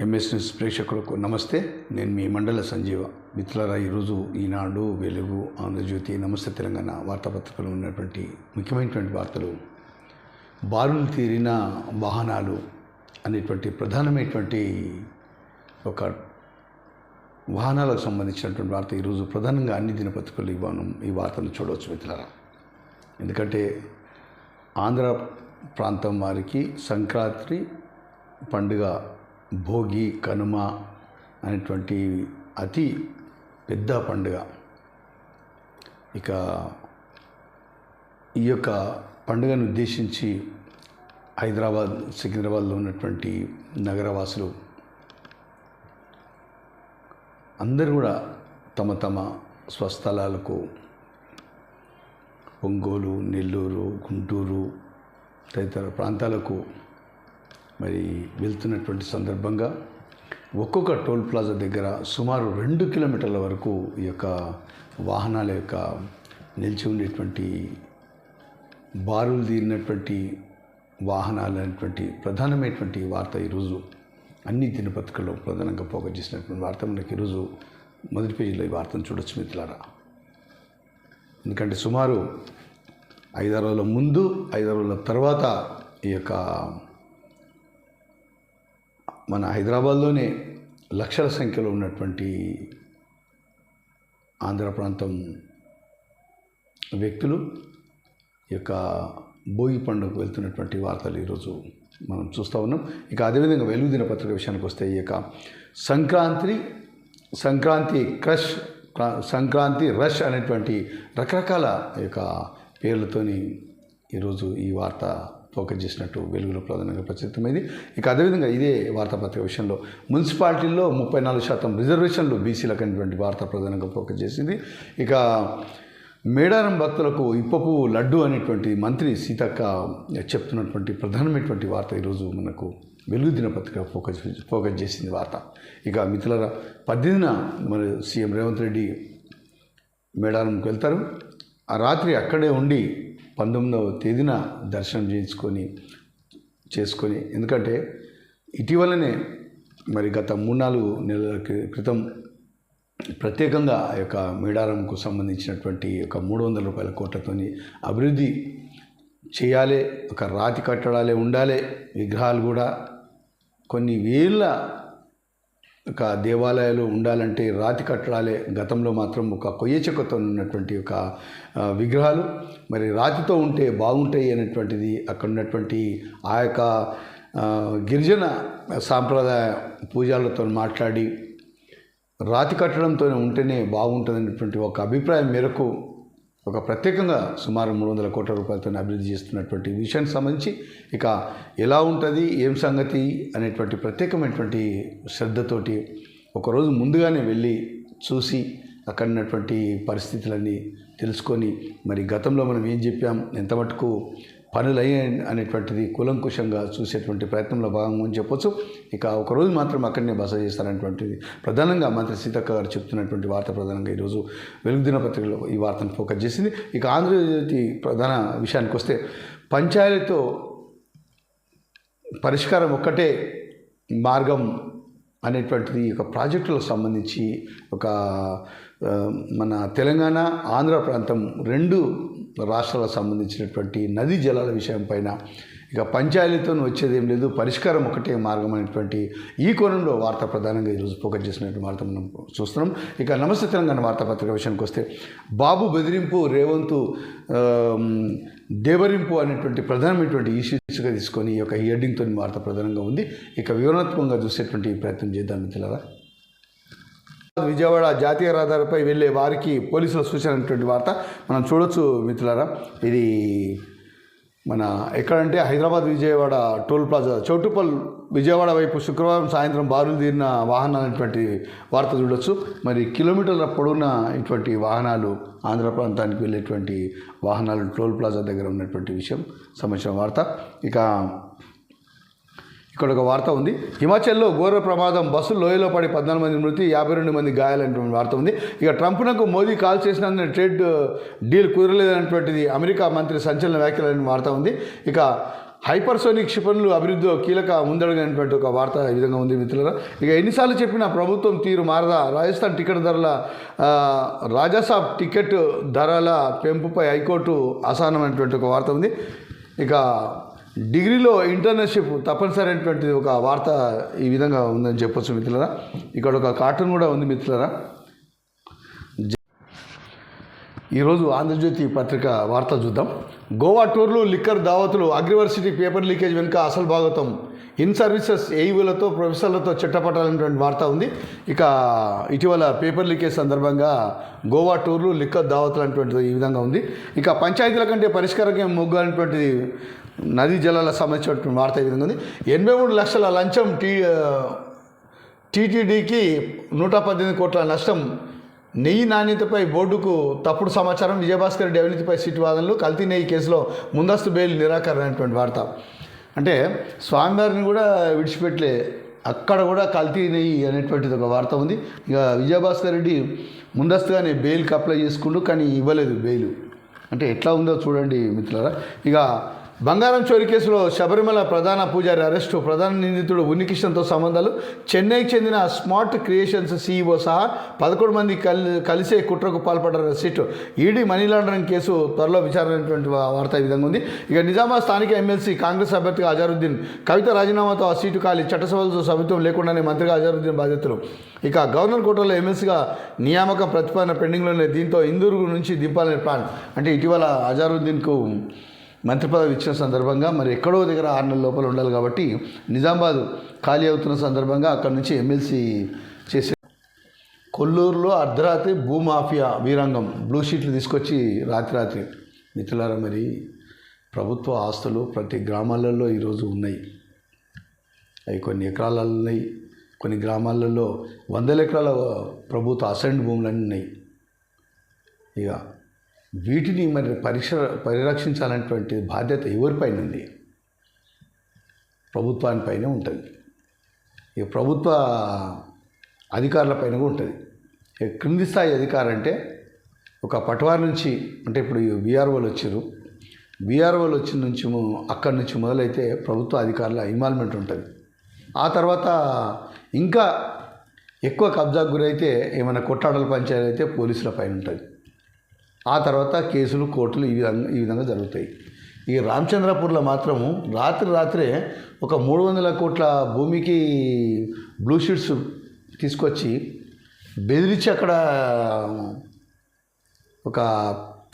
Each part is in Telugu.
ఎంఎస్ న్యూస్ ప్రేక్షకులకు నమస్తే. నేను మీ మండల సంజీవ. మిత్రులారా ఈరోజు ఈనాడు వెలుగు ఆంధ్రజ్యోతి నమస్తే తెలంగాణ వార్తాపత్రికలు ఉన్నటువంటి ముఖ్యమైనటువంటి వార్తలు. బారులు తీరిన వాహనాలు అనేటువంటి ప్రధానమైనటువంటి ఒక వాహనాలకు సంబంధించినటువంటి వార్త ఈరోజు ప్రధానంగా అన్ని దినపత్రికలు ఈ ఈ వార్తను చూడవచ్చు మిత్రులారా. ఎందుకంటే ఆంధ్ర ప్రాంతం వారికి సంక్రాంతి పండుగ భోగి కనుమ అనేటువంటి అతి పెద్ద పండుగ. ఇక ఈ యొక్క పండుగను ఉద్దేశించి హైదరాబాద్ సికింద్రాబాద్లో ఉన్నటువంటి నగరవాసులు అందరూ కూడా తమ తమ స్వస్థలాలకు ఒంగోలు నెల్లూరు గుంటూరు తదితర ప్రాంతాలకు మరి వెళ్తున్నటువంటి సందర్భంగా ఒక్కొక్క టోల్ ప్లాజా దగ్గర సుమారు రెండు కిలోమీటర్ల వరకు ఈ యొక్క వాహనాల యొక్క నిలిచి ఉండేటువంటి బారులు తీరినటువంటి వాహనాలు అనేటువంటి ప్రధానమైనటువంటి వార్త ఈరోజు అన్ని దినపత్రికల్లో ప్రధానంగా ఫోకస్ చేసినటువంటి వార్త. మనకి ఈరోజు మొదటి పేజీలో ఈ వార్తను చూడొచ్చు మిత్రులారా. ఎందుకంటే సుమారు ఐదారు రోజుల ముందు ఐదారు రోజుల తర్వాత ఈ యొక్క మన హైదరాబాద్లోనే లక్షల సంఖ్యలో ఉన్నటువంటి ఆంధ్ర ప్రాంతం వ్యక్తులు ఈ యొక్క భోగి పండుగకు వెళ్తున్నటువంటి వార్తలు ఈరోజు మనం చూస్తూ ఉన్నాం. ఇక అదేవిధంగా వెలుగు దినపత్రిక విషయానికి వస్తే ఈ యొక్క సంక్రాంతి సంక్రాంతి క్రష్ సంక్రాంతి రష్ అనేటువంటి రకరకాల యొక్క పేర్లతోని ఈరోజు ఈ వార్త ఫోకస్ చేసినట్టు వెలుగులో ప్రధానంగా ప్రచురితమైంది. ఇక అదేవిధంగా ఇదే వార్తాపత్రిక విషయంలో మున్సిపాలిటీల్లో ముప్పై నాలుగు శాతం రిజర్వేషన్లు బీసీలకు అనేటువంటి వార్త ప్రధానంగా ఫోకస్ చేసింది. ఇక మేడారం భక్తులకు ఇప్పపు లడ్డు అనేటువంటి మంత్రి సీతక్క చెప్తున్నటువంటి ప్రధానమైనటువంటి వార్త ఈరోజు మనకు వెలుగు దినపత్రిక ఫోకస్ ఫోకస్ చేసింది వార్త. ఇక మిత్రుల పద్దెనిమిదిన మరి సీఎం రేవంత్ రెడ్డి మేడారంకి వెళ్తారు. ఆ రాత్రి అక్కడే ఉండి పంతొమ్మిదవ తేదీన దర్శనం చేయించుకొని చేసుకొని ఎందుకంటే ఇటీవలనే మరి గత మూడు నాలుగు నెలల క్రితం ప్రత్యేకంగా ఆ యొక్క మేడారంకు సంబంధించినటువంటి ఒక మూడు వందల రూపాయల కోట్లతోని అభివృద్ధి చేయాలి ఒక రాతి కట్టడాలే ఉండాలి విగ్రహాలు కూడా కొన్ని వేల ఒక దేవాలయాలు ఉండాలంటే రాతి కట్టడాలే గతంలో మాత్రం ఒక కొయ్య చెక్కతో ఉన్నటువంటి ఒక విగ్రహాలు. మరి రాతితో ఉంటే బాగుంటాయి అనేటువంటిది అక్కడ ఉన్నటువంటి ఆ యొక్క గిరిజన సాంప్రదాయ పూజలతో మాట్లాడి రాతి కట్టడంతో ఉంటేనే బాగుంటుంది అనేటువంటి ఒక అభిప్రాయం మేరకు ఒక ప్రత్యేకంగా సుమారు మూడు వందల కోట్ల రూపాయలతో అభివృద్ధి చేస్తున్నటువంటి విషయానికి సంబంధించి ఇక ఎలా ఉంటుంది ఏం సంగతి అనేటువంటి ప్రత్యేకమైనటువంటి శ్రద్ధతోటి ఒకరోజు ముందుగానే వెళ్ళి చూసి అక్కడ ఉన్నటువంటి పరిస్థితులన్నీ తెలుసుకొని మరి గతంలో మనం ఏం చెప్పాం ఎంత మటుకు పనులు అయ్యాయి అనేటువంటిది కులంకుశంగా చూసేటువంటి ప్రయత్నంలో భాగంగా అని చెప్పొచ్చు. ఇక ఒకరోజు మాత్రం అక్కడనే బస చేస్తారనేటువంటిది ప్రధానంగా మంత్రి సీతక్క గారు చెప్తున్నటువంటి వార్త ప్రధానంగా ఈరోజు వెలుగు దినపత్రికలో ఈ వార్తను ఫోకస్ చేసింది. ఇక ఆంధ్రజ్యోతి ప్రధాన విషయానికి వస్తే పంచాయతీతో పరిష్కారం ఒక్కటే మార్గం అనేటువంటిది ఒక ప్రాజెక్టులకు సంబంధించి ఒక మన తెలంగాణ ఆంధ్ర ప్రాంతం రెండు రాష్ట్రాలకు సంబంధించినటువంటి నదీ జలాల విషయం పైన ఇక పంచాయతీతో వచ్చేది ఏం లేదు పరిష్కారం ఒకటే మార్గం అనేటువంటి ఈ కోణంలో వార్త ప్రధానంగా ఈరోజు ఫోకస్ చేసినటువంటి వార్త మనం చూస్తున్నాం. ఇక నమస్తే తెలంగాణ వార్తాపత్రిక విషయానికి వస్తే బాబు బెదిరింపు రేవంతు దేవరింపు అనేటువంటి ప్రధానమైనటువంటి ఇష్యూస్గా తీసుకొని ఈ యొక్క హెడ్డింగ్తో వార్త ప్రధానంగా ఉంది. ఇక వివరణాత్మకంగా చూసేటువంటి ప్రయత్నం చేద్దాం మిత్రులారా. విజయవాడ జాతీయ రహదారిపై వెళ్ళే వారికి పోలీసుల సూచన అనేటువంటి వార్త మనం చూడొచ్చు మిత్రులారా. ఇది మన ఎక్కడంటే హైదరాబాద్ విజయవాడ టోల్ ప్లాజా. చౌటుపల్ విజయవాడ వైపు శుక్రవారం సాయంత్రం బారులు తీరిన వాహనాలు అనేటువంటి వార్త చూడొచ్చు. మరి కిలోమీటర్ల పొడవున ఇటువంటి వాహనాలు ఆంధ్ర ప్రాంతానికి వెళ్ళేటువంటి వాహనాలు టోల్ ప్లాజా దగ్గర ఉన్నటువంటి విషయం సంబంధించిన వార్త. ఇక ఇక్కడ ఒక వార్త ఉంది. హిమాచల్లో ఘోర ప్రమాదం. బస్సు లోయలో పడి పద్నాలుగు మంది మృతి యాభై రెండు మంది గాయాలనేటువంటి వార్త ఉంది. ఇక ట్రంప్నకు మోదీ కాల్ చేసినందున ట్రేడ్ డీల్ కుదరలేదనేటువంటిది అమెరికా మంత్రి సంచలన వ్యాఖ్యలు వార్త ఉంది. ఇక హైపర్సోనిక్ క్షిపణులు అభివృద్ధిలో కీలక ముందడుగైనటువంటి ఒక వార్త ఈ విధంగా ఉంది మిత్రులారా. ఇక ఎన్నిసార్లు చెప్పినా ప్రభుత్వం తీరు మారదా? రాజస్థాన్ టికెట్ ధరల రాజాసాబ్ టికెట్ ధరల పెంపుపై హైకోర్టు అసహనమైనటువంటి ఒక వార్త ఉంది. ఇక డిగ్రీలో ఇంటర్న్షిప్ తప్పనిసరి అయినటువంటి ఒక వార్త ఈ విధంగా ఉందని చెప్పొచ్చు మిత్రులరా. ఇక్కడ ఒక కార్టూన్ కూడా ఉంది మిత్రులరా. ఈరోజు ఆంధ్రజ్యోతి పత్రిక వార్త చూద్దాం. గోవా టూర్లు లిక్కర్ దావతులు అగ్రివర్సిటీ పేపర్ లీకేజ్ వెనుక అసలు భాగతం. ఇన్ సర్వీసెస్ ఏఈవులతో ప్రొఫెసర్లతో చిట్టపట్టాలనేటువంటి వార్త ఉంది. ఇక ఇటీవల పేపర్ లీకేజ్ సందర్భంగా గోవా టూర్లు లిక్కర్ దావతులు అనేటువంటిది ఈ విధంగా ఉంది. ఇక పంచాయతీల కంటే పరిష్కారం మొగ్గు అనేటువంటిది నదీ జలాల సంబంధించినటువంటి వార్త ఈ విధంగా ఉంది. ఎనభై మూడు లక్షల లంచం టీ టీటీడీకి నూట పద్దెనిమిది కోట్ల నష్టం. నెయ్యి నాణ్యతపై బోర్డుకు తప్పుడు సమాచారం. విజయభాస్కర్ రెడ్డి అవినీతిపై సిట్ వాదనలు. కల్తీ నెయ్యి కేసులో ముందస్తు బెయిల్ నిరాకరణ అనేటువంటి వార్త. అంటే స్వామివారిని కూడా విడిచిపెట్టలే అక్కడ కూడా కల్తీ నెయ్యి అనేటువంటిది ఒక వార్త ఉంది. ఇక విజయభాస్కర్ రెడ్డి ముందస్తుగానే బెయిల్కి అప్లై చేసుకుంటూ కానీ ఇవ్వలేదు బెయిల్. అంటే ఎట్లా ఉందో చూడండి మిత్రులారా. ఇక బంగారం చోరీ కేసులో శబరిమల ప్రధాన పూజారి అరెస్టు ప్రధాన నిందితుడు ఉన్నికిషన్తో సంబంధాలు. చెన్నైకి చెందిన స్మార్ట్ క్రియేషన్స్ సీఈఓ సహా పదకొండు మంది కలి కలిసే కుట్రకు పాల్పడ్డారు సీటు. ఈడీ మనీ లాండరింగ్ కేసు త్వరలో విచారణటువంటి వార్త ఈ విధంగా ఉంది. ఇక నిజామాబాద్ స్థానిక ఎమ్మెల్సీ కాంగ్రెస్ అభ్యర్థిగా అజారుద్దీన్ కవిత రాజీనామాతో ఆ సీటు ఖాళీ చట్టసభలతో సభ్యత్వం లేకుండానే మంత్రిగా అజారుద్దీన్ బాధ్యతలు. ఇక గవర్నర్ కోటలో ఎమ్మెల్సీగా నియామక ప్రతిపాదన పెండింగ్లోనే దీంతో ఇందూరు నుంచి దింపాలనే ప్లాన్. అంటే ఇటీవల అజారుద్దీన్కు మంత్రి పదవి ఇచ్చిన సందర్భంగా మరి ఎక్కడో దగ్గర ఆరు నెలల లోపల ఉండాలి కాబట్టి నిజామాబాద్ ఖాళీ అవుతున్న సందర్భంగా అక్కడి నుంచి ఎమ్మెల్సీ చేసే కొల్లూరులో అర్ధరాత్రి భూమాఫియా వీరంగం బ్లూ షీట్లు తీసుకొచ్చి రాత్రి రాత్రి. మిత్రులారా మరి ప్రభుత్వ ఆస్తులు ప్రతి గ్రామాలలో ఈరోజు ఉన్నాయి. అవి కొన్ని ఎకరాలలో ఉన్నాయి. కొన్ని గ్రామాలలో వందల ఎకరాల ప్రభుత్వ అసెంట్ భూములన్నీ ఉన్నాయి. ఇక వీటిని మరి పరిక్ష పరిరక్షించాలనేటువంటి బాధ్యత ఎవరిపైన ఉంది ప్రభుత్వానిపైనే ఉంటుంది. ఇక ప్రభుత్వ అధికారులపైన కూడా ఉంటుంది. ఇక క్రింది స్థాయి అధికారం అంటే ఒక పటవారి నుంచి అంటే ఇప్పుడు బీఆర్ఓలు వచ్చారు బీఆర్ఓలు వచ్చిన నుంచి అక్కడి నుంచి మొదలైతే ప్రభుత్వ అధికారుల ఇన్వాల్వ్మెంట్ ఉంటుంది. ఆ తర్వాత ఇంకా ఎక్కువ కబ్జాకు గురైతే ఏమైనా కొట్టాడల పంచాయతీ అయితే పోలీసుల పైన ఉంటుంది. ఆ తర్వాత కేసులు కోర్టులు ఈ విధంగా ఈ విధంగా జరుగుతాయి. ఈ రామచంద్రపూర్లో మాత్రము రాత్రి రాత్రే ఒక మూడు వందల కోట్ల భూమికి బ్లూ షీట్స్ తీసుకొచ్చి బెదిరించి అక్కడ ఒక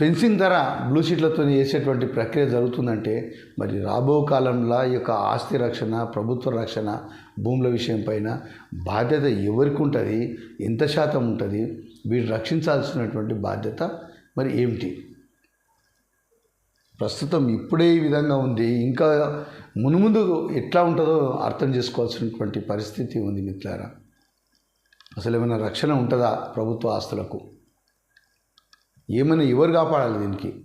ఫెన్సింగ్ ధర బ్లూ షీట్లతో చేసేటువంటి ప్రక్రియ జరుగుతుందంటే మరి రాబో కాలంలో ఈ యొక్క ఆస్తి రక్షణ ప్రభుత్వ రక్షణ భూముల విషయం పైన బాధ్యత ఎవరికి ఉంటుంది ఎంత శాతం ఉంటుంది వీరు రక్షించాల్సినటువంటి బాధ్యత మరి ఏమిటి? ప్రస్తుతం ఇప్పుడే ఈ విధంగా ఉంది. ఇంకా మునుముందు ఎట్లా ఉంటుందో అర్థం చేసుకోవాల్సినటువంటి పరిస్థితి ఉంది మిత్రులారా. అసలు ఏమైనా రక్షణ ఉంటుందా ప్రభుత్వ ఆస్తులకు? ఏమైనా ఎవరు కాపాడాలి దీనికి?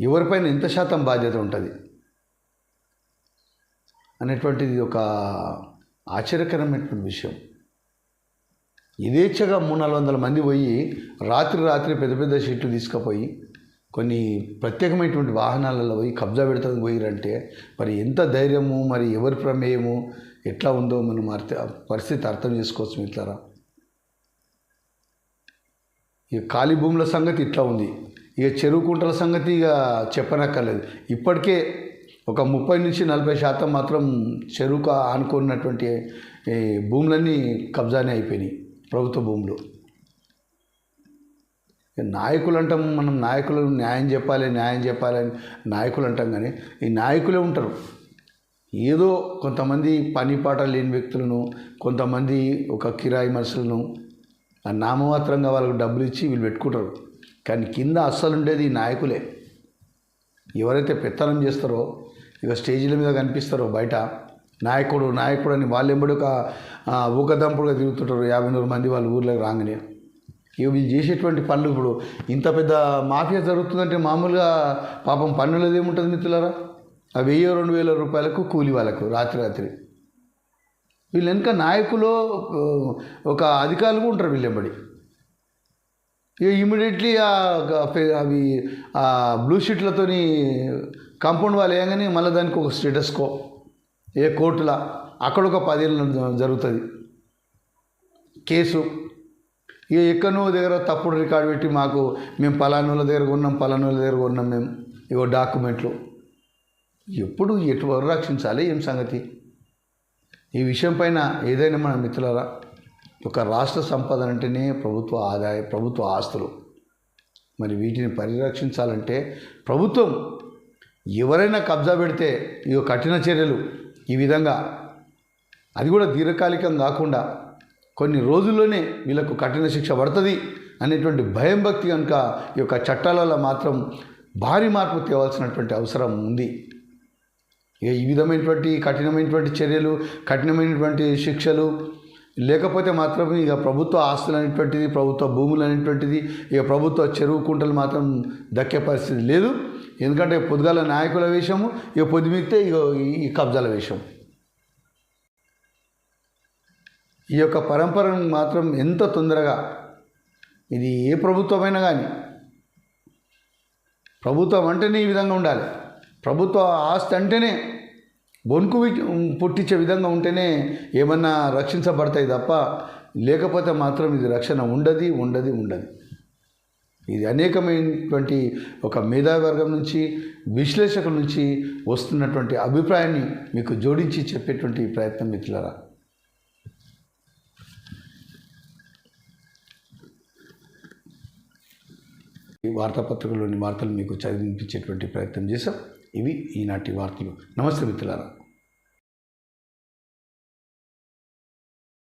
ఎవరిపైన ఎంత శాతం బాధ్యత ఉంటుంది? అనేటువంటిది ఒక ఆశ్చర్యకరమైనటువంటి విషయం. యథేచ్ఛగా మూడు నాలుగు వందల మంది పోయి రాత్రి రాత్రి పెద్ద పెద్ద షీట్లు తీసుకుపోయి కొన్ని ప్రత్యేకమైనటువంటి వాహనాలలో పోయి కబ్జా పెడతానికి పోయిరంటే మరి ఎంత ధైర్యము మరి ఎవరి ప్రమేయము ఎట్లా ఉందో మనం పరిస్థితి అర్థం చేసుకోవచ్చు మిత్రులారా. ఇక ఖాళీ భూముల సంగతి ఇట్లా ఉంది. ఇక చెరువు కుంటల సంగతి ఇక చెప్పనక్కర్లేదు. ఇప్పటికే ఒక ముప్పై నుంచి నలభై శాతం మాత్రం చెరువుకు ఆనుకున్నటువంటి ఈ భూములన్నీ కబ్జానే అయిపోయినాయి. ప్రభుత్వ భూములు. నాయకులు అంటాం మనం నాయకులు న్యాయం చెప్పాలి న్యాయం చెప్పాలి అని నాయకులు అంటాం కానీ ఈ నాయకులే ఉంటారు. ఏదో కొంతమంది పని పాట లేని వ్యక్తులను కొంతమంది ఒక కిరాయి మనుషులను నామమాత్రంగా వాళ్ళకు డబ్బులు ఇచ్చి వీళ్ళు పెట్టుకుంటారు. కానీ కింద అస్సలు ఉండేది ఈ నాయకులే. ఎవరైతే పెత్తనం చేస్తారో ఇక స్టేజీల మీద కనిపిస్తారో బయట నాయకుడు నాయకుడు అని వాళ్ళు ఎంబడి ఒక ఊకదంపుడుగా తిరుగుతుంటారు. యాభై నూరు మంది వాళ్ళ ఊర్లోకి రాగానే. ఇవి వీళ్ళు చేసేటువంటి పనులు ఇప్పుడు ఇంత పెద్ద మాఫియా జరుగుతుందంటే మామూలుగా పాపం పన్నులది ఏముంటుంది మిత్రులారా? ఆ వెయ్యి రెండు వేల రూపాయలకు కూలి వాళ్ళకు రాత్రి రాత్రి. వీళ్ళు వెనుక నాయకులు ఒక అధికారులు కూడా ఉంటారు వీళ్ళెంబడి. ఇక ఇమీడియట్లీ అవి ఆ బ్లూ షీట్లతోని కాంపౌండ్ వాళ్ళు వేయగానే మళ్ళీ దానికి ఒక స్టేటస్కో ఏ కోర్టుల? అక్కడ ఒక పదేళ్ళు జరుగుతుంది. కేసు. ఇక ఎక్కడో దగ్గర తప్పుడు రికార్డు పెట్టి మాకు మేము పలానోళ్ళ దగ్గర ఉన్నాం పలానోళ్ళ దగ్గర ఉన్నాం మేము. ఇగో డాక్యుమెంట్లు. ఎప్పుడు ఎటువరకు రక్షించాలి ఏం సంగతి? ఈ విషయం పైన ఏదైనా మన మిత్రులరా ఒక రాష్ట్ర సంపద అంటేనే ప్రభుత్వ ఆదాయ ప్రభుత్వ ఆస్తులు. మరి వీటిని పరిరక్షించాలంటే ప్రభుత్వం ఎవరైనా కబ్జా పెడితే ఇక కఠిన చర్యలు. ఈ విధంగా అది కూడా దీర్ఘకాలికం కాకుండా కొన్ని రోజుల్లోనే వీళ్ళకు కఠిన శిక్ష పడుతుంది అనేటువంటి భయం భక్తి కనుక ఈ యొక్క చట్టాలలో మాత్రం భారీ మార్పు తేవాల్సినటువంటి అవసరం ఉంది. ఇక ఈ విధమైనటువంటి కఠినమైనటువంటి చర్యలు కఠినమైనటువంటి శిక్షలు లేకపోతే మాత్రం ఇక ప్రభుత్వ ఆస్తులు అనేటువంటిది ప్రభుత్వ భూములు అనేటువంటిది ఇక ప్రభుత్వ చెరువు కుంటలు మాత్రం దక్కే పరిస్థితి లేదు. ఎందుకంటే పొద్దుగాల నాయకుల వేషము ఇక పొద్దుమిగితే ఇక ఈ కబ్జాల విషయం ఈ యొక్క పరంపరను మాత్రం ఎంత తొందరగా ఇది ఏ ప్రభుత్వమైనా కానీ ప్రభుత్వం అంటేనే ఈ విధంగా ఉండాలి. ప్రభుత్వ ఆస్తి అంటేనే బొనుకు వి- పుట్టించే విధంగా ఉంటేనే ఏమన్నా రక్షించబడతాయి తప్ప లేకపోతే మాత్రం ఇది రక్షణ ఉండదు ఉండదు ఉండదు. ఇది అనేకమైనటువంటి ఒక మేధావర్గం నుంచి విశ్లేషకుల నుంచి వస్తున్నటువంటి అభిప్రాయాన్ని మీకు జోడించి చెప్పేటువంటి ప్రయత్నం మిత్రులరా. ఈ వార్తాపత్రికలోని వార్తలు మీకు చదివించేటువంటి ప్రయత్నం చేశాం. ఇవి ఈనాటి వార్తలు. నమస్తే మిత్రులారా.